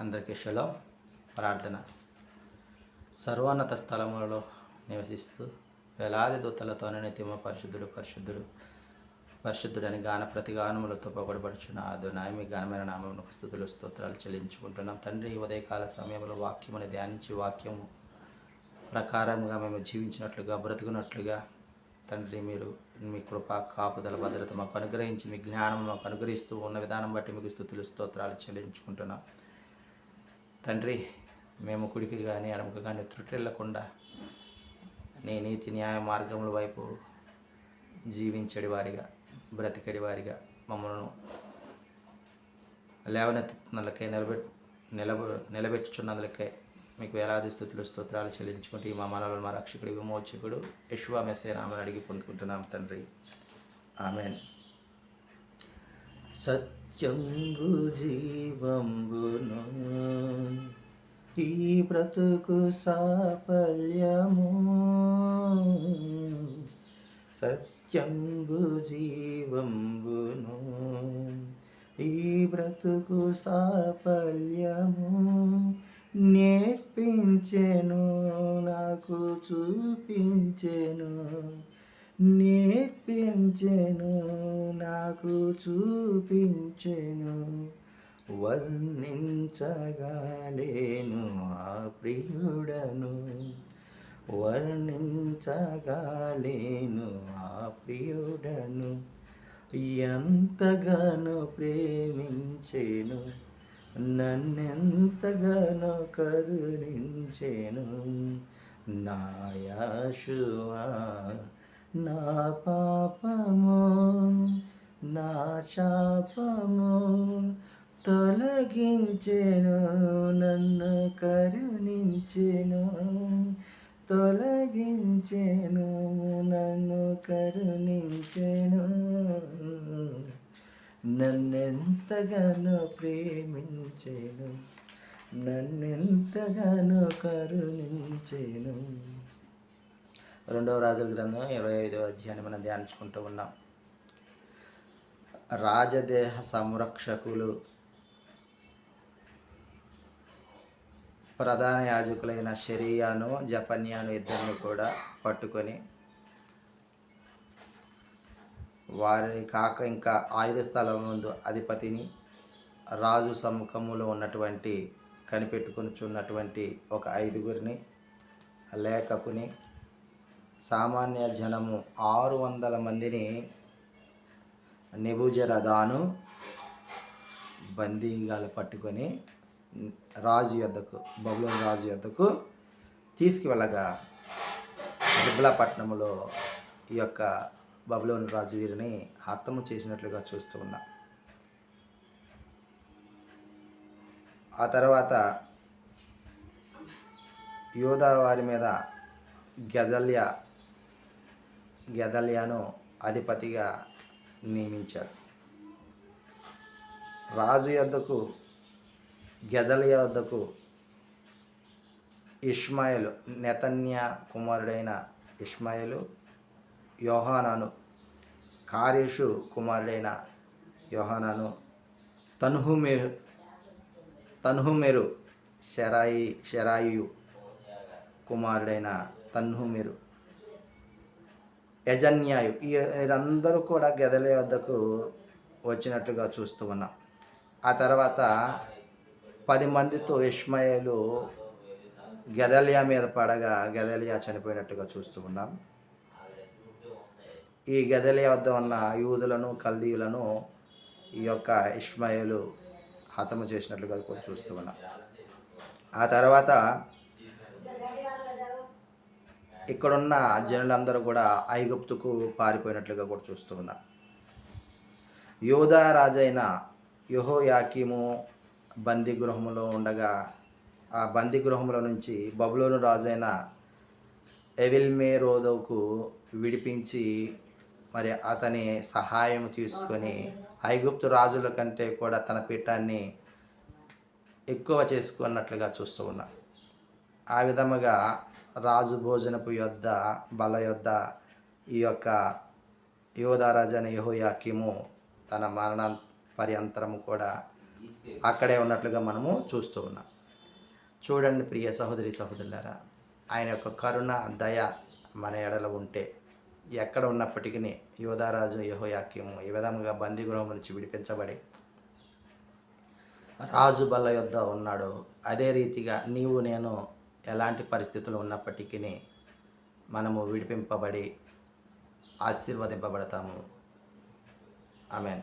అందరికీ శలో ప్రార్థన. సర్వోన్నత స్థలములలో నివసిస్తూ వేలాది దూతలతో నిత్యమ పరిశుద్ధుడు పరిశుద్ధుడు పరిశుద్ధుడని గాన ప్రతిగానములతో పొగడబడుచున్న ఆదునాయ మీ ఘనమైన నామమును స్థుతులు స్తోత్రాలు చెల్లించుకుంటున్నాం. తండ్రి ఉదయకాల సమయంలో వాక్యముని ధ్యానించి వాక్యము ప్రకారంగా మేము జీవించినట్లుగా బ్రతుకున్నట్లుగా తండ్రి మీరు మీ కృప కాపుదల భద్రత మాకు అనుగ్రహించి మీ జ్ఞానం మాకు అనుగ్రహిస్తూ ఉన్న విధానం బట్టి మీకు స్థుతులు స్తోత్రాలు చెల్లించుకుంటున్నాం. తండ్రి మేము కుడికి కానీ ఎడమకు కానీ త్రుటిల్లకుండా నీ నీతి న్యాయ మార్గముల వైపు జీవించడి వారిగా బ్రతికడి వారిగా మమ్మల్ని లేవనెత్తుతున్నలకై నిలబె నిలబ నిలబెట్టుచున్నందుకే మీకు వేలాది స్థుతులు స్తోత్రాలు చెల్లించుకుంటూ ఈ మా మనలో మా రక్షకుడు విమోచకుడు యశ్వా మెస్సే నామని అడిగి పొందుకుంటున్నాం తండ్రి. ఆమెన్. సత్యంబు జీవంబును. ఈ బ్రతుకు సాఫల్యము. సత్యంబు జీవంబును. ఈ బ్రతుకు సాఫల్యము నేర్పించెను నాకు చూపించెను. నేర్పించెను నాకు చూపించెను వర్ణించగాలేను ఆ ప్రియుడను. వర్ణించగాలేను ఆ ప్రియుడను. ఎంతగానో ప్రేమించేను నన్నెంతగానో కరుణించెను. నాయాశువా నా పాపము నా శాపము తొలగించెను నన్ను కరుణించెను. తొలగించెను నన్ను కరుణించెను. నన్నెంతగానో ప్రేమించెను నన్నెంతగానో కరుణించెను. రెండవ రాజుల గ్రంథం ఇరవై ఐదవ అధ్యాయాన్ని మనం ధ్యానించుకుంటూ ఉన్నాం. రాజదేహ సంరక్షకులు ప్రధాన యాజకులైన షెరియాను జపన్యాను ఇద్దరిని కూడా పట్టుకొని వారిని కాక ఇంకా ఆయుధ స్థలం ముందు అధిపతిని రాజు సముఖములో ఉన్నటువంటి కనిపెట్టుకుని చూన్నటువంటి ఒక ఐదుగురిని లేఖకుని సామాన్య జనము ఆరు వందల మందిని నెబుజరదాను బందీగాలు పట్టుకొని రాజు యొద్దకు బబులోని రాజు యొద్దకు తీసుకువెళ్ళగా దిబ్లాపట్నంలో ఈ యొక్క బబులోని రాజు వీరిని హతము చేసినట్లుగా చూస్తూ ఉన్నాం. ఆ తర్వాత యోధా వారి మీద గెదల్య గెదల్యాను అధిపతిగా నియమించారు. రాజు యొద్దకు గెదలియా వద్దకు ఇష్మాయిలు నెతన్య కుమారుడైన ఇష్మాయిలు యోహానాను కారేషు కుమారుడైన యోహానాను తన్హుమే తన్హుమెరు షెరాయి షెరాయు కుమారుడైన తన్హుమెరు యజన్యాయు. ఈ వీరందరూ కూడా గెదల వద్దకు వచ్చినట్టుగా చూస్తూ ఉన్నాం. ఆ తర్వాత పది మందితో ఇష్మాయేలు గెదలియా మీద పడగా గెదలియా చనిపోయినట్టుగా చూస్తూ ఉన్నాం. ఈ గెదలియా వద్ద ఉన్న యూదులను కల్దీయులను ఈ యొక్క ఇష్మాయేలు హతము చేసినట్లుగా కూడా చూస్తూ ఉన్నాం. ఆ తర్వాత ఇక్కడున్న జనులందరూ కూడా ఐగుప్తుకు పారిపోయినట్లుగా కూడా చూస్తూ ఉన్నాం యోధా రాజైన యుహో యాకీము బందీ గృహములో ఉండగా ఆ బందీ గృహంలో నుంచి బబులోను రాజైన ఎవిల్మే రోదోకు విడిపించి మరి అతని సహాయం తీసుకొని ఐగుప్తు రాజుల కంటే కూడా తన పీఠాన్ని ఎక్కువ చేసుకున్నట్లుగా చూస్తూ ఉన్నా ఆ విధముగా రాజు భోజనపు యొద్ద బల యొద్ద ఈ యొక్క యోధారాజు అనే తన మరణ పర్యంతరము కూడా అక్కడే ఉన్నట్లుగా మనము చూస్తూ ఉన్నాం. చూడండి ప్రియ సహోదరి సహోదరులారా ఆయన యొక్క కరుణ దయ మన ఎడల ఉంటే ఎక్కడ ఉన్నప్పటికీ యోధారాజు యహోయాక్యము ఈ విధముగా బందీగృహం నుంచి విడిపించబడి రాజు బల్ల యొద్ద ఉన్నాడు. అదే రీతిగా నీవు నేను ఎలాంటి పరిస్థితులు ఉన్నప్పటికీ మనము విడిపింపబడి ఆశీర్వదింపబడతాము. ఆమెన్.